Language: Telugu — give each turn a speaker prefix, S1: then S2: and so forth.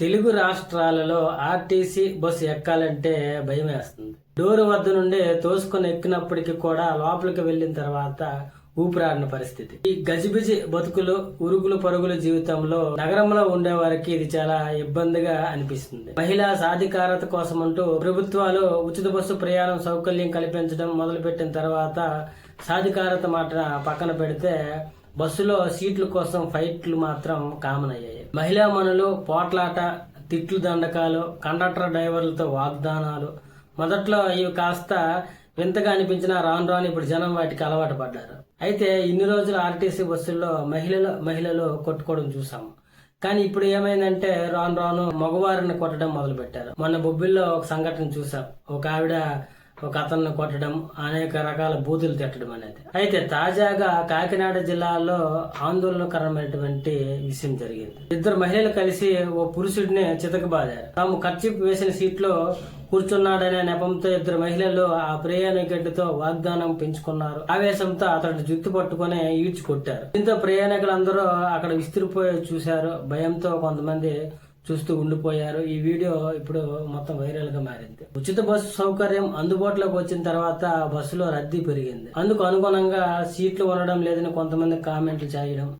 S1: తెలుగు రాష్ట్రాలలో ఆర్టీసీ బస్సు ఎక్కాలంటే భయం వేస్తుంది. డోర్ వద్ద నుండి తోసుకొని ఎక్కినప్పటికీ కూడా లోపలికి వెళ్ళిన తర్వాత ఊపిరాడిన పరిస్థితి. ఈ గజిబిజి బతుకులు ఉరుగులు పరుగుల జీవితంలో నగరంలో ఉండే వారికి ఇది చాలా ఇబ్బందిగా అనిపిస్తుంది. మహిళా సాధికారత కోసం అంటూ ప్రభుత్వాలు ఉచిత బస్సు ప్రయాణం సౌకర్యం కల్పించడం మొదలుపెట్టిన తర్వాత సాధికారత మాట పక్కన పెడితే బస్సులో సీట్ల కోసం ఫైట్లు మాత్రం కామన్ అయ్యాయి. మహిళా మనులు పోట్లాట తిట్లు దండకాలు కండక్టర్ డ్రైవర్లతో వాగ్దానాలు. మొదట్లో ఇవి కాస్త వింతగా అనిపించినా రాను రాను ఇప్పుడు జనం వాటికి అలవాటు పడ్డారు. అయితే ఇన్ని రోజులు ఆర్టీసీ బస్సుల్లో మహిళలు మహిళలు కొట్టుకోవడం చూసాము కానీ ఇప్పుడు ఏమైందంటే రాను రాను మగవారిని కొట్టడం మొదలు పెట్టారు మొన్న బొబ్బిల్లో ఒక సంఘటన చూసాం. ఒక ఆవిడ ఒక అతన్ని కొట్టడం అనేక రకాల బూతులు తిట్టడం అనేది. అయితే తాజాగా కాకినాడ జిల్లాలో ఆందోళనకరమైనటువంటి విషయం జరిగింది. ఇద్దరు మహిళలు కలిసి ఓ పురుషుడిని చితకబాదారు. తాము ఖర్చు వేసిన సీట్లో కూర్చున్నాడనే నెపంతో ఇద్దరు మహిళలు ఆ ప్రయాణికుడితో వాగ్దానం పెంచుకున్నారు. ఆవేశంతో అతడు జుత్తు పట్టుకుని ఈడ్చి కొట్టారు. దీంతో ప్రయాణికులందరూ అక్కడ విసిరిపోయి చూశారు. భయంతో కొంతమంది చూస్తూ ఉండిపోయారు. ఈ వీడియో ఇప్పుడు మొత్తం వైరల్గా మారింది. ఉచిత బస్సు సౌకర్యం అందుబాటులోకి వచ్చిన తర్వాత బస్సులో రద్దీ పెరిగింది. అందుకు అనుగుణంగా సీట్లు ఉండడం లేదని కొంతమంది కామెంట్లు చేయడం